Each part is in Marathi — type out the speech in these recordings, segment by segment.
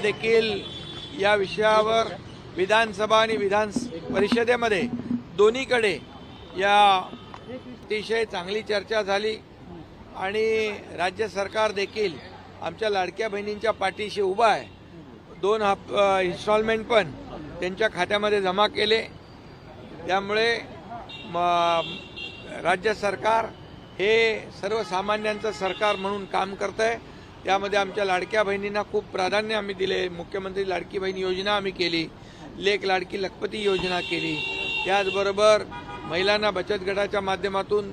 देखील या विषयावर विधानसभा आणि विधान परिषदेमध्ये दोन्हीकडे या अतिशय चांगली चर्चा झाली. आणि राज्य सरकार देखील आमच्या लाडक्या बहिणींच्या पाठीशी उभा आहे. दोन हप इन्स्टॉलमेंट पण त्यांच्या खात्यामध्ये जमा केले. त्यामुळे म- राज्य सरकार हे सर्वसामान्यांचं सरकार म्हणून काम करत आहे त्यामध्ये आमच्या लाडक्या बहिणींना खूप प्राधान्य आम्ही दिले. मुख्यमंत्री लाडकी बहीण योजना आम्ही केली. लेख लाडकी लखपती योजना केली. त्याचबरोबर महिलांना बचत गटाच्या माध्यमातून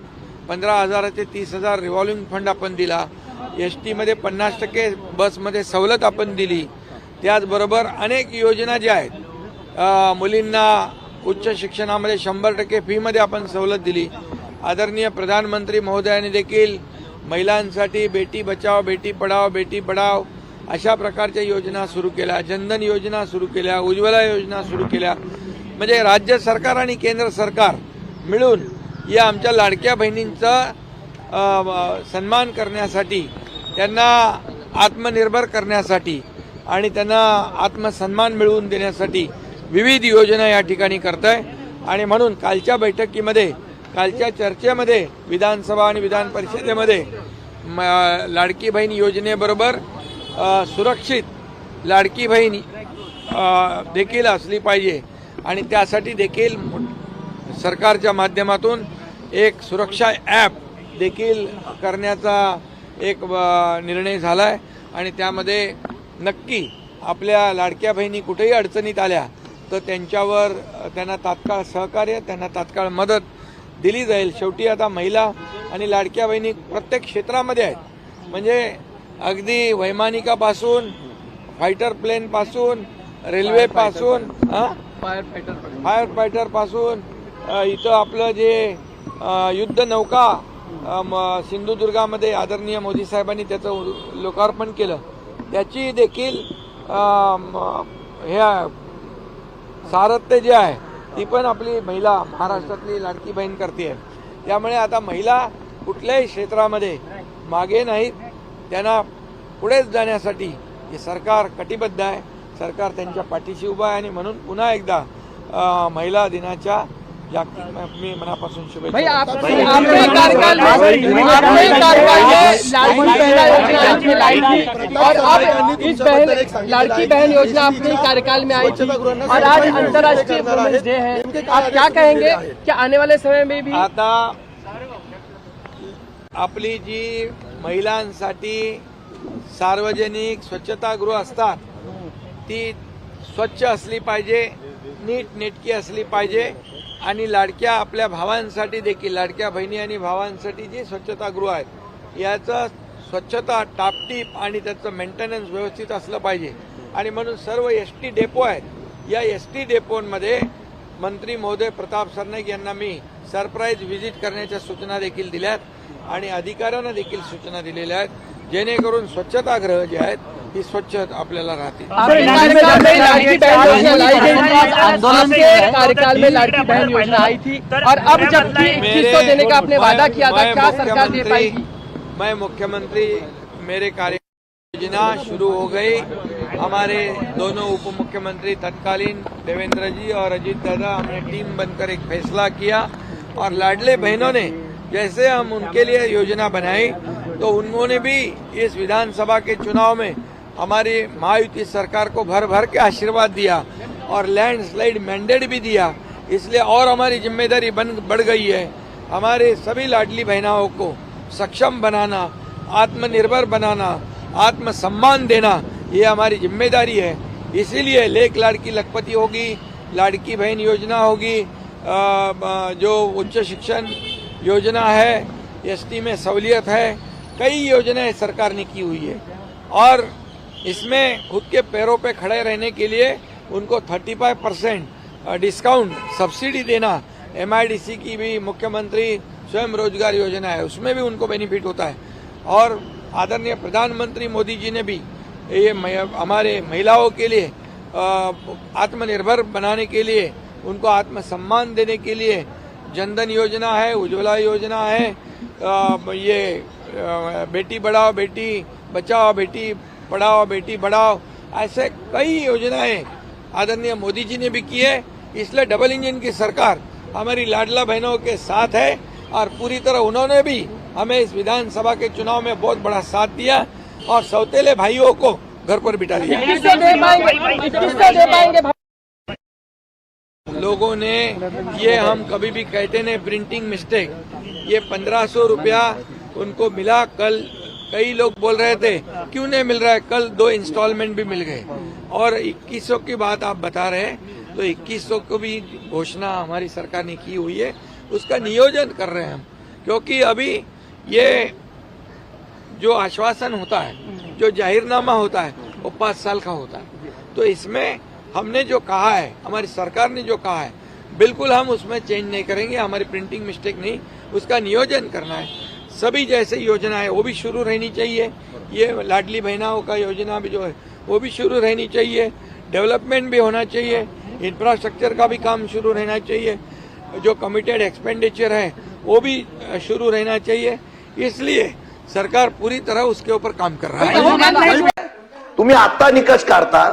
पंधरा हजाराचे तीस हजार रिव्हॉल्विंग फंड आपण दिला. एस टीमध्ये पन्नास टक्के बसमध्ये सवलत आपण दिली. त्याचबरोबर अनेक योजना ज्या आहेत मुलींना उच्च शिक्षणामध्ये शंभर टक्के फीमध्ये आपण सवलत दिली. आदरणीय प्रधानमंत्री महोदयांनी देखील महिलांसाठी बेटी बचाव बेटी पढाव बेटी पढाव अशा प्रकारच्या योजना सुरू केल्या जनधन योजना सुरू केल्या उज्ज्वला योजना सुरू केल्या. म्हणजे राज्य सरकार आणि केंद्र सरकार मिळून या आमच्या लाडक्या बहिणींचा सन्मान करण्यासाठी त्यांना आत्मनिर्भर करण्यासाठी आणि त्यांना आत्मसन्मान मिळवून देण्यासाठी विविध योजना या ठिकाणी करत आहे आणि म्हणून कालच्या बैठकीमध्ये कालच्या चर्चेमध्ये विधानसभा आणि विधान परिषदेमध्ये म, लाडकी बहीण योजनेबरोबर सुरक्षित लाडकी बहीण देखील असली पाहिजे. आणि त्यासाठी देखील सरकारच्या माध्यमातून एक सुरक्षा ॲप देखील करण्याचा एक निर्णय झाला आहे आणि त्यामध्ये नक्की आपल्या लाडक्या बहिणी कुठेही अडचणीत आल्या तर त्यांच्यावर त्यांना तात्काळ सहकार्य त्यांना तात्काळ मदत दिली जाईल. शेवटी आता महिला आणि लाडक्या बहिणी प्रत्येक क्षेत्रामध्ये आहेत. म्हणजे अगदी वैमानिकापासून फायटर प्लेनपासून रेल्वेपासून फायर फायटर फायर फायटरपासून अ, इथं आपलं जे युद्ध नौका सिंधुदुर्गामध्ये आदरणीय मोदी साहेबांनी त्याचं लोकार्पण केलं. त्याची देखील हे सारथ्य जे आहे ती पण आपली महिला महाराष्ट्रातली लाडकी बहीण करते. त्यामुळे आता महिला कुठल्याही क्षेत्रामध्ये मागे नाहीत. त्यांना पुढेच जाण्यासाठी हे सरकार कटिबद्ध आहे. सरकार त्यांच्या पाठीशी उभं आहे आणि म्हणून पुन्हा एकदा महिला दिनाच्या मी मनापासून शुभेच्छा लाडकी बहना योजना अपने कार्यकाल में आई थी और आज अंतर्राष्ट्रीय वुमेन्स डे है आप क्या कहेंगे कि आने वाले समय में भी आता आपली जी महिलांसाठी सार्वजनिक स्वच्छतागृह असतात ती स्वच्छ असली पाहिजे नीट नेटकी असली पाहिजे आणि लाडक्या आपल्या भावांसाठी देखील लाडक्या बहिणी आणि भावांसाठी जी स्वच्छतागृह आहेत याचं स्वच्छता टापटीप आणि त्याचं मेंटेनन्स व्यवस्थित असलं पाहिजे. आणि म्हणून सर्व एस टी डेपो आहेत या एस टी डेपोंमध्ये मंत्री महोदय प्रताप सरनाईक यांना मी सरप्राईज व्हिजिट करण्याच्या सूचना देखील दिल्यात आणि अधिकाऱ्यांना देखील सूचना दिलेल्या आहेत जेणेकरून स्वच्छतागृह जे आहेत ती स्वच्छ आपल्याला राहतील. आपके कार्यकाल में लाड़की बहन योजना लाई गई आपके कार्यकाल में लाड़की बहन योजना आई थी और अब जबकि इक्कीस सौ देने का आपने वादा किया था क्या सरकार दे मुख्यमंत्री- पाएगी मैं मुख्यमंत्री मेरे कार्य योजना शुरू हो गई। हमारे दोनों उप मुख्यमंत्री तत्कालीन देवेंद्र जी और अजीत दादा हमने टीम बनकर एक फैसला किया और लाडले बहनों ने जैसे हम उनके लिए योजना बनाई तो उन्होंने भी इस विधानसभा के चुनाव में हमारी महायुति सरकार को भर भर के आशीर्वाद दिया और लैंडस्लाइड मैंडेट भी दिया। इसलिए और हमारी ज़िम्मेदारी बन, बढ़ गई है। हमारे सभी लाडली बहनाओं को सक्षम बनाना, आत्मनिर्भर बनाना, आत्मसम्मान देना, ये हमारी ज़िम्मेदारी है। इसीलिए लेख लाड़की लखपति होगी, लाड़की बहन योजना होगी जो उच्च शिक्षण योजना है, एसटी में सहूलियत है, कई योजनाएँ सरकार ने की हुई है। और इसमें खुद के पैरों पे खड़े रहने के लिए उनको 35 परसेंट डिस्काउंट सब्सिडी देना एमआईडीसी की भी मुख्यमंत्री स्वयं रोज़गार योजना है उसमें भी उनको बेनिफिट होता है। और आदरणीय प्रधानमंत्री मोदी जी ने भी ये हमारे महिलाओं के लिए आत्मनिर्भर बनाने के लिए उनको आत्मसम्मान देने के लिए जनधन योजना है उज्ज्वला योजना है अ, ये अ, बेटी बढ़ाओ बेटी बचाओ बेटी पढ़ाओ बेटी बढ़ाओ। ऐसे कई योजनाएँ आदरणीय मोदी जी ने भी की है। इसलिए डबल इंजन की सरकार हमारी लाडला बहनों के साथ है और पूरी तरह उन्होंने भी हमें इस विधानसभा के चुनाव में बहुत बड़ा साथ दिया और सौतेले भाइयों को घर पर बिठा भाई? लोगों ने ये हम कभी भी कहते नहीं प्रिंटिंग मिस्टेक ये पंद्रह सौ रुपया उनको मिला कल कई लोग बोल रहे थे, क्यों नहीं मिल रहा है? कल दो इंस्टॉलमेंट भी मिल गए। और 2100 की बात आप बता रहे हैं तो 2100 को भी घोषणा हमारी सरकार ने की हुई है। उसका नियोजन कर रहे हैं हम, क्योंकि अभी ये जो आश्वासन होता है, जो जाहिरनामा होता है, वो पाँच साल का होता है। तो इसमें हमने जो कहा है, हमारी सरकार ने जो कहा है, बिल्कुल हम उसमें चेंज नहीं करेंगे, हमारी प्रिंटिंग मिस्टेक नहीं, उसका नियोजन करना है। सभी जैसे योजना है वो भी शुरू रहनी चाहिए। ये लाडली बहनाओं का योजना भी जो है वो भी शुरू रहनी चाहिए। डेवलपमेंट भी होना चाहिए। इंफ्रास्ट्रक्चर का भी काम शुरू रहना चाहिए। जो कमिटेड एक्सपेंडिचर है वो भी शुरू रहना चाहिए। इसलिए सरकार पूरी तरह उसके ऊपर काम कर रहा है। तुम्ही आता निकष काढता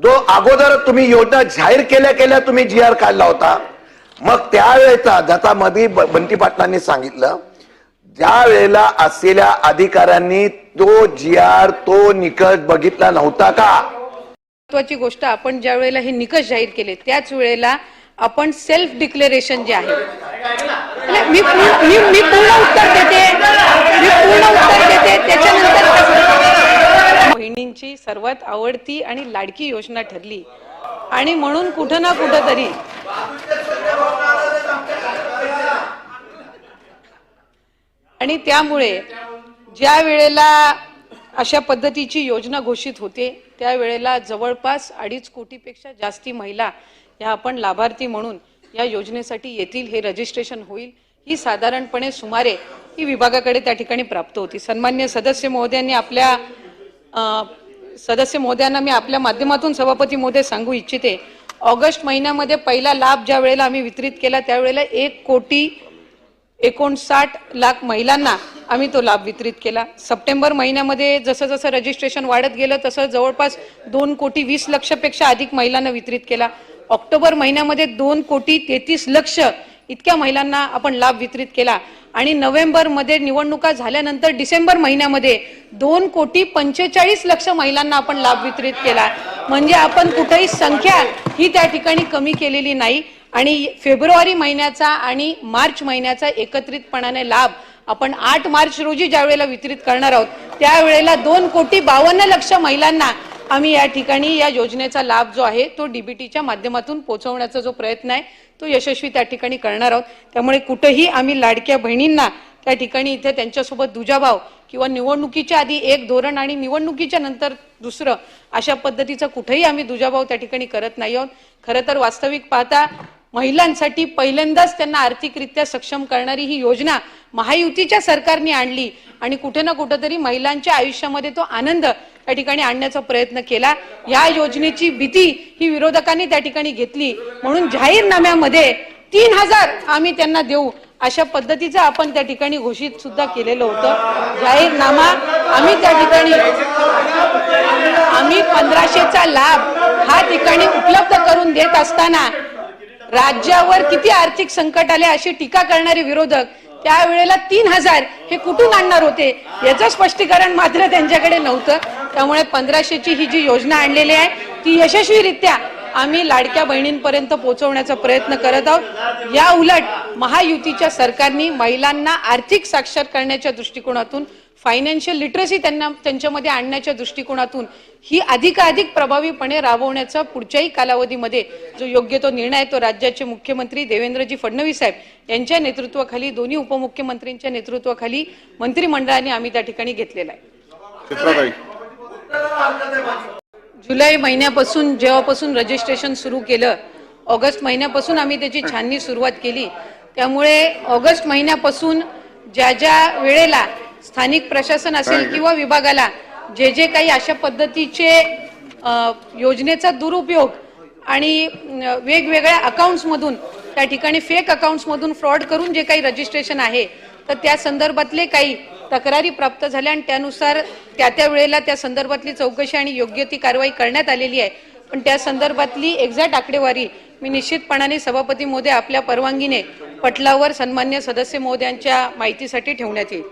जो अगोदर तुम्ही योजना जाहीर केल्या केल्या तुम्ही जी आर काढला होता. मग त्यावेळेचा ज्याचा मधी बंटी पाटलांनी सांगितलं ज्या वेळेला असलेल्या अधिकाऱ्यांनी तो जी आर तो निकष बघितला नव्हता का? महत्वाची गोष्ट आपण ज्या वेळेला हे निकष जाहीर केले त्याच वेळेला आपण सेल्फ डिक्लेरेशन जे आहे. म्हणजे मी मी मी पूर्ण उत्तर देते. मी पूर्ण उत्तर देते. त्याच्यानंतर बहिणींची सर्वात आवडती आणि लाडकी योजना ठरली. आणि म्हणून कुठं ना कुठं तरी आणि त्यामुळे ज्या वेळेला अशा पद्धतीची योजना घोषित होते त्यावेळेला जवळपास अडीच कोटीपेक्षा जास्ती महिला ह्या आपण लाभार्थी म्हणून या योजनेसाठी येतील हे रजिस्ट्रेशन होईल. ही साधारणपणे सुमारे ही विभागाकडे त्या ठिकाणी प्राप्त होती. सन्मान्य सदस्य महोदयांनी आपल्या सदस्य महोदयांना मी आपल्या माध्यमातून सभापती महोदय सांगू इच्छिते ऑगस्ट महिन्यामध्ये पहिला लाभ ज्या वेळेला आम्ही वितरित केला त्यावेळेला एक कोटी एकोणसाठ लाख महिलांना आम्ही तो लाभ वितरित केला. सप्टेंबर महिन्यामध्ये जसं जसं रजिस्ट्रेशन वाढत गेलं तसं जवळपास दोन कोटी वीस लक्षपेक्षा अधिक महिलांना वितरित केला. ऑक्टोबर महिन्यामध्ये दोन कोटी तेहतीस लक्ष इतक्या महिलांना आपण लाभ वितरित केला. आणि नोव्हेंबरमध्ये निवडणुका झाल्यानंतर डिसेंबर महिन्यामध्ये दोन कोटी पंचेचाळीस लक्ष महिलांना आपण लाभ वितरित केला. म्हणजे आपण कुठेही संख्या ही त्या ठिकाणी कमी केलेली नाही. आणि फेब्रुवारी महिन्याचा आणि मार्च महिन्याचा एकत्रितपणाने लाभ आपण आठ मार्च रोजी ज्या वेळेला वितरित करणार आहोत त्यावेळेला दोन कोटी बावन्न लक्ष महिलांना आम्ही या ठिकाणी या योजनेचा लाभ जो आहे तो डीबीटीच्या माध्यमातून पोहोचवण्याचा जो प्रयत्न आहे तो यशस्वी त्या ठिकाणी करणार आहोत. त्यामुळे कुठंही आम्ही लाडक्या बहिणींना त्या ठिकाणी इथे त्यांच्यासोबत दुजाभाव किंवा निवडणुकीच्या आधी एक धोरण आणि निवडणुकीच्या नंतर दुसरं अशा पद्धतीचा कुठेही आम्ही दुजाभाव त्या ठिकाणी करत नाही आहोत. खरं तर वास्तविक पाहता महिलांसाठी पहिल्यांदाच त्यांना आर्थिकरित्या सक्षम करणारी ही योजना महायुतीच्या सरकारने आणली. आणि कुठे ना कुठेतरी महिलांच्या आयुष्यामध्ये तो आनंद त्या ठिकाणी आणण्याचा प्रयत्न केला. या योजनेची भीती ही विरोधकांनी त्या ठिकाणी घेतली. म्हणून जाहीरनाम्यामध्ये तीन हजार आम्ही त्यांना देऊ अशा पद्धतीचं आपण त्या ठिकाणी घोषित सुद्धा केलेलं होतं. जाहीरनामा आम्ही त्या ठिकाणी आम्ही पंधराशेचा लाभ हा ठिकाणी उपलब्ध करून देत असताना राज्यावर किती आर्थिक संकट आले अशी टीका करणारे विरोधक त्यावेळेला तीन हजार हे कुठून आणणार होते याचं स्पष्टीकरण मात्र त्यांच्याकडे नव्हतं. त्यामुळे पंधराशेची ही जी योजना आणलेली आहे ती यशस्वीरित्या आम्ही लाडक्या बहिणींपर्यंत पोहोचवण्याचा प्रयत्न करत आहोत. या उलट महायुतीच्या सरकारने महिलांना आर्थिक साक्षर करण्याच्या दृष्टिकोनातून फायनान्शियल लिटरसी त्यांना त्यांच्यामध्ये आणण्याच्या दृष्टिकोनातून ही अधिकाधिक प्रभावीपणे राबवण्याचा पुढच्याही कालावधीमध्ये जो योग्य तो निर्णय तो राज्याचे मुख्यमंत्री देवेंद्रजी फडणवीस साहेब यांच्या नेतृत्वाखाली दोन्ही उपमुख्यमंत्र्यांच्या नेतृत्वाखाली मंत्रिमंडळाने आम्ही त्या ठिकाणी घेतलेला आहे. जुलै महिन्यापासून जेव्हापासून रजिस्ट्रेशन सुरू केलं ऑगस्ट महिन्यापासून आम्ही त्याची छाननी सुरुवात केली. त्यामुळे ऑगस्ट महिन्यापासून ज्या ज्या वेळेला स्थानिक प्रशासन असेल किंवा विभागाला जे जे काही अशा पद्धतीचे योजनेचा दुरुपयोग आणि वेगवेगळ्या अकाउंट्समधून त्या ठिकाणी फेक अकाउंट्समधून फ्रॉड करून जे काही रजिस्ट्रेशन आहे तर त्या संदर्भातले काही तक्रारी प्राप्त झाल्या आणि त्यानुसार त्या त्या वेळेला त्या संदर्भातली चौकशी आणि योग्य ती कारवाई करण्यात आलेली आहे. पण त्या संदर्भातली एक्झॅक्ट आकडेवारी मी निश्चितपणाने सभापती महोदय आपल्या परवानगीने पटलावर सन्मान्य सदस्य महोदयांच्या माहितीसाठी ठेवण्यात येईल.